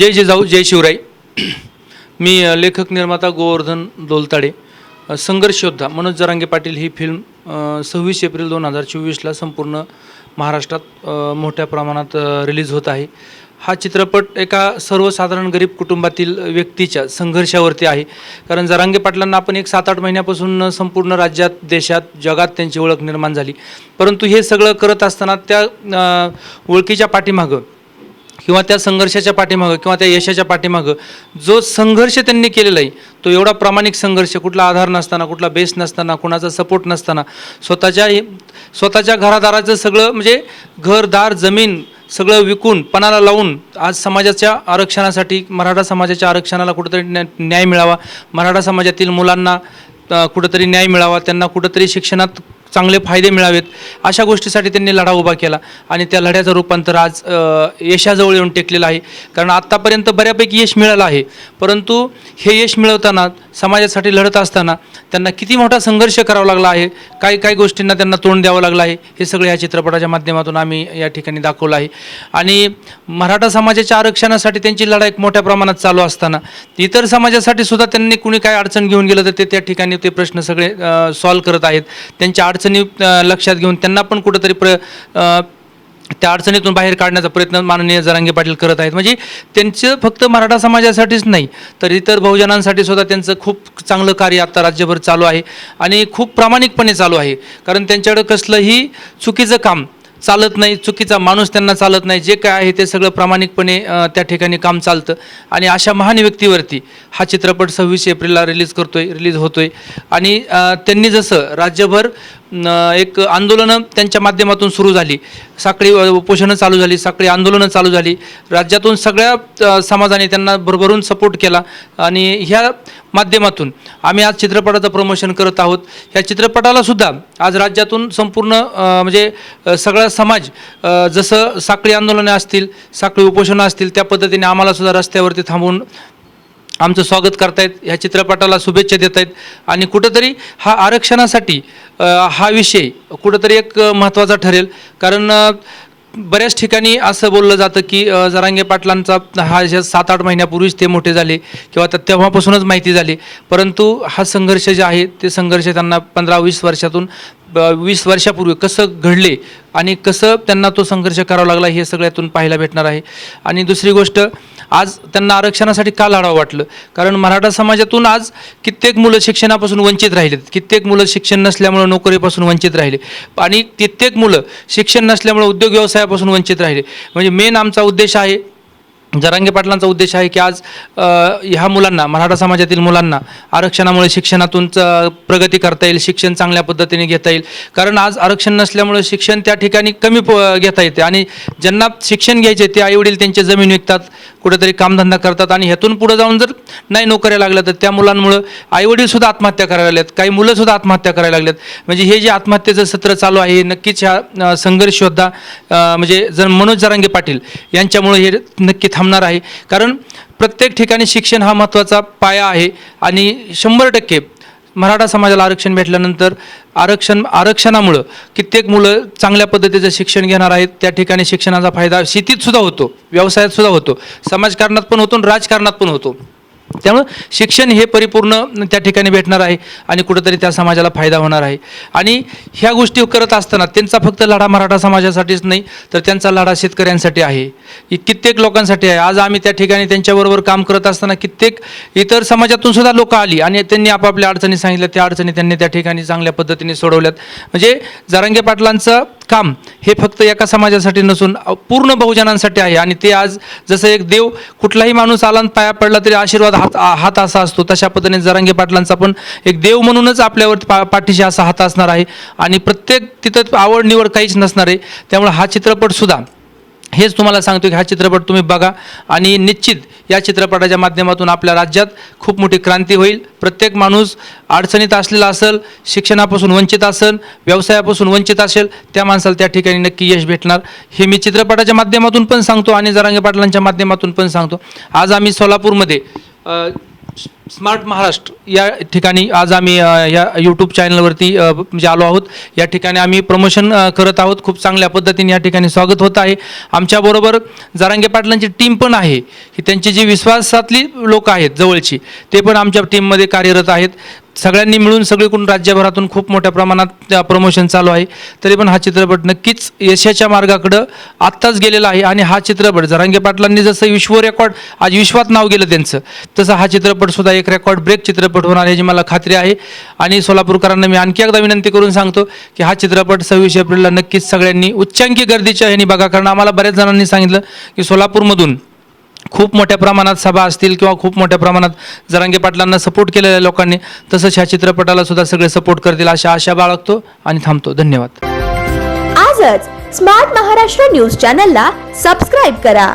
जय जिजाऊ जय शिवराय. मी लेखक निर्माता गोवर्धन दोलताडे अ, संघर्ष योद्धा मनोज जरांगे पाटील ही फिल्म सव्वीस एप्रिल दोन हजार चोवीसला संपूर्ण महाराष्ट्रात मोठ्या प्रमाणात रिलीज होत आहे. हा चित्रपट एका सर्वसाधारण गरीब कुटुंबातील व्यक्तीच्या संघर्षावरती आहे. कारण जरांगे पाटलांना आपण एक सात आठ महिन्यापासून संपूर्ण राज्यात देशात जगात त्यांची ओळख निर्माण झाली. परंतु हे सगळं करत असताना त्या ओळखीच्या पाठीमागं किंवा त्या संघर्षाच्या पाठीमागं किंवा त्या यशाच्या पाठीमागं जो संघर्ष त्यांनी केलेला आहे तो एवढा प्रामाणिक संघर्ष कुठला आधार नसताना कुठला बेस नसताना कुणाचा सपोर्ट नसताना स्वतःच्या स्वतःच्या घरादाराचं सगळं म्हणजे घरदार जमीन सगळं विकून पणाला लावून आज समाजाच्या आरक्षणासाठी मराठा समाजाच्या आरक्षणाला कुठंतरी न्या न्याय मिळावा. मराठा समाजातील मुलांना कुठंतरी न्याय मिळावा. त्यांना कुठंतरी शिक्षणात चांगले फायदे मिळावेत अशा गोष्टीसाठी त्यांनी लढा उभा केला. आणि त्या लढ्याचं रूपांतर आज यशाजवळ येऊन टेकलेलं आहे. कारण आत्तापर्यंत बऱ्यापैकी यश मिळालं आहे. परंतु हे यश मिळवताना समाजासाठी लढत असताना त्यांना किती मोठा संघर्ष करावा लागला आहे काय काय गोष्टींना त्यांना तोंड द्यावं लागलं आहे हे सगळं या चित्रपटाच्या माध्यमातून आम्ही या ठिकाणी दाखवलं आहे. आणि मराठा समाजाच्या आरक्षणासाठी त्यांची लढाई मोठ्या प्रमाणात चालू असताना इतर समाजासाठी सुद्धा त्यांनी कुणी काय अडचण घेऊन गेलं तर ते त्या ठिकाणी ते प्रश्न सगळे सॉल्व करत आहेत. त्यांच्या अडचण अडचणी लक्षात घेऊन त्यांना पण कुठंतरी प्र त्या अडचणीतून बाहेर काढण्याचा प्रयत्न माननीय जरांगे पाटील करत आहेत. म्हणजे त्यांचं फक्त मराठा समाजासाठीच नाही तर इतर बहुजनांसाठी सुद्धा त्यांचं खूप चांगलं कार्य आता राज्यभर चालू आहे आणि खूप प्रामाणिकपणे चालू आहे. कारण त्यांच्याकडं कसलंही चुकीचं काम चालत नाही चुकीचा माणूस त्यांना चालत नाही जे काय आहे ते सगळं प्रामाणिकपणे त्या ठिकाणी काम चालतं. आणि अशा महान व्यक्तीवरती हा चित्रपट सव्वीस एप्रिलला रिलीज करतोय रिलीज होतोय. आणि त्यांनी जसं राज्यभर एक आंदोलनं त्यांच्या माध्यमातून सुरू झाली. साखळी उपोषणं चालू झाली साखळी आंदोलनं चालू झाली. राज्यातून सगळ्या समाजाने त्यांना भरभरून सपोर्ट केला आणि ह्या माध्यमातून आम्ही आज चित्रपटाचं प्रमोशन करत आहोत. ह्या चित्रपटालासुद्धा आज राज्यातून संपूर्ण म्हणजे सगळा समाज जसं साखळी आंदोलनं असतील साखळी उपोषणं असतील त्या पद्धतीने आम्हालासुद्धा रस्त्यावरती थांबून आमचं स्वागत करतायत. ह्या चित्रपटाला शुभेच्छा देत आहेत आणि कुठंतरी हा आरक्षणासाठी हा विषय कुठंतरी एक महत्त्वाचा ठरेल. कारण बऱ्याच ठिकाणी असं बोललं जातं की जरांगे पाटलांचा हा ज्या सात आठ महिन्यापूर्वीच ते मोठे झाले किंवा तर तेव्हापासूनच माहिती झाली. परंतु हा संघर्ष जे आहे ते संघर्ष त्यांना पंधरा वीस वर्षातून वीस वर्षापूर्वी कसं घडले आणि कसं त्यांना तो संघर्ष करावा लागला हे सगळ्यातून पाहायला भेटणार आहे. आणि दुसरी गोष्ट आज त्यांना आरक्षणासाठी का लढावं वाटलं? कारण मराठा समाजातून आज कित्येक मुलं शिक्षणापासून वंचित राहिलेत. कित्येक मुलं शिक्षण नसल्यामुळं नोकरीपासून वंचित राहिले. आणि कित्येक मुलं शिक्षण नसल्यामुळं उद्योग व्यवसायापासून वंचित राहिले. म्हणजे मेन आमचा उद्देश आहे जरांगे पाटलांचा उद्देश आहे की आज ह्या मुलांना मराठा समाजातील मुलांना आरक्षणामुळे शिक्षणातून च- प्रगती करता येईल शिक्षण चांगल्या पद्धतीने घेता येईल. कारण आज आरक्षण नसल्यामुळे शिक्षण त्या ठिकाणी कमी प- घेता येते. आणि ज्यांना शिक्षण घ्यायचे ते आईवडील त्यांचे जमीन विकतात कुठेतरी कामधंदा करतात. आणि ह्यातून पुढे जाऊन जर नाही नोकऱ्या लागल्या तर त्या मुलांमुळं आईवडीलसुद्धा आत्महत्या करायला लागल्यात काही मुलंसुद्धा आत्महत्या करायला लागल्यात म्हणजे हे जे आत्महत्येचं सत्र चालू आहे नक्कीच ह्या संघर्ष योद्धा म्हणजे जर मनोज जरांगे पाटील यांच्यामुळे हे नक्की थांबणार आहे. कारण प्रत्येक ठिकाणी शिक्षण हा महत्त्वाचा पाया आहे आणि शंभर टक्के मराठा समाजाला आरक्षण भेटल्यानंतर आरक्षण आरक्षणामुळं कित्येक मुलं चांगल्या पद्धतीचं शिक्षण घेणार आहेत. त्या ठिकाणी शिक्षणाचा फायदा शेतीतसुद्धा होतो व्यवसायातसुद्धा होतो समाजकारणात पण होतो आणि राजकारणात पण होतो. त्यामुळं शिक्षण हे परिपूर्ण त्या ठिकाणी भेटणार आहे आणि कुठंतरी त्या समाजाला फायदा होणार आहे. आणि ह्या गोष्टी करत असताना त्यांचा फक्त लढा मराठा समाजासाठीच नाही तर त्यांचा लढा शेतकऱ्यांसाठी आहे. कित्येक लोकांसाठी आहे. आज आम्ही त्या ठिकाणी त्यांच्याबरोबर काम करत असताना कित्येक इतर समाजातून सुद्धा लोक आली आणि त्यांनी आपापल्या अडचणी सांगितल्या. त्या अडचणी त्यांनी त्या ठिकाणी चांगल्या पद्धतीने सोडवल्यात. म्हणजे जरांगे पाटलांचं काम हे फक्त एका समाजासाठी नसून पूर्ण बहुजनांसाठी आहे. आणि ते आज जसं एक देव कुठलाही माणूस आला पाया पडला तरी आशीर्वाद हात हात हात असा असतो तशा पद्धतीने जरांगे पाटलांचा पण एक देव म्हणूनच आपल्यावर पा पाठीशी असा हात असणार आहे. आणि प्रत्येक तिथं आवड निवड काहीच नसणार आहे. त्यामुळे हा चित्रपटसुद्धा हेच तुम्हाला सांगतो की हा चित्रपट तुम्ही बघा. आणि निश्चित या चित्रपटाच्या माध्यमातून आपल्या राज्यात खूप मोठी क्रांती होईल. प्रत्येक माणूस अडचणीत असलेला असेल शिक्षणापासून वंचित असेल व्यवसायापासून वंचित असेल त्या माणसाला त्या ठिकाणी नक्की यश भेटणार. हे मी चित्रपटाच्या माध्यमातून पण सांगतो आणि जरांगे पाटलांच्या माध्यमातून पण सांगतो. आज आम्ही सोलापूरमध्ये स्मार्ट महाराष्ट्र या ठिकाणी आज आम्ही या यूट्यूब चॅनलवरती म्हणजे आलो आहोत. या ठिकाणी आम्ही प्रमोशन करत आहोत. खूप चांगल्या पद्धतीने या ठिकाणी स्वागत होत आहे. आमच्याबरोबर जारांगे पाटलांची टीम पण आहे. ही त्यांची जी विश्वासातली लोक आहेत जवळची ते पण आमच्या टीममध्ये कार्यरत आहेत. सगळ्यांनी मिळून सगळीकडून राज्यभरातून खूप मोठ्या प्रमाणात प्रमोशन चालू आहे. तरी पण हा चित्रपट नक्कीच यशाच्या मार्गाकडं आत्ताच गेलेला आहे आणि हा चित्रपट जरांगे पाटलांनी जसं विश्व रेकॉर्ड आज विश्वात नाव गेलं त्यांचं तसं हा चित्रपट सुद्धा एक रेकॉर्ड ब्रेक चित्रपट होणार याची मला खात्री आहे. आणि सोलापूरकरांना मी आणखी एकदा विनंती करून सांगतो की हा चित्रपट सव्वीस एप्रिलला नक्कीच सगळ्यांनी उच्चांकी गर्दीच्या ह्यानी बघा. कारण आम्हाला बऱ्याच जणांनी सांगितलं की सोलापूरमधून खूप मोठ्या प्रमाणात सभा असतील किंवा खूप मोठ्या प्रमाणात जरांगे पाटलांना सपोर्ट केलेल्या लोकांनी तसंच ह्या चित्रपटाला सुद्धा सगळे सपोर्ट करतील अशा आशा बाळगतो आणि थांबतो. धन्यवाद. आजच स्मार्ट महाराष्ट्र न्यूज चॅनलला सबस्क्राईब करा.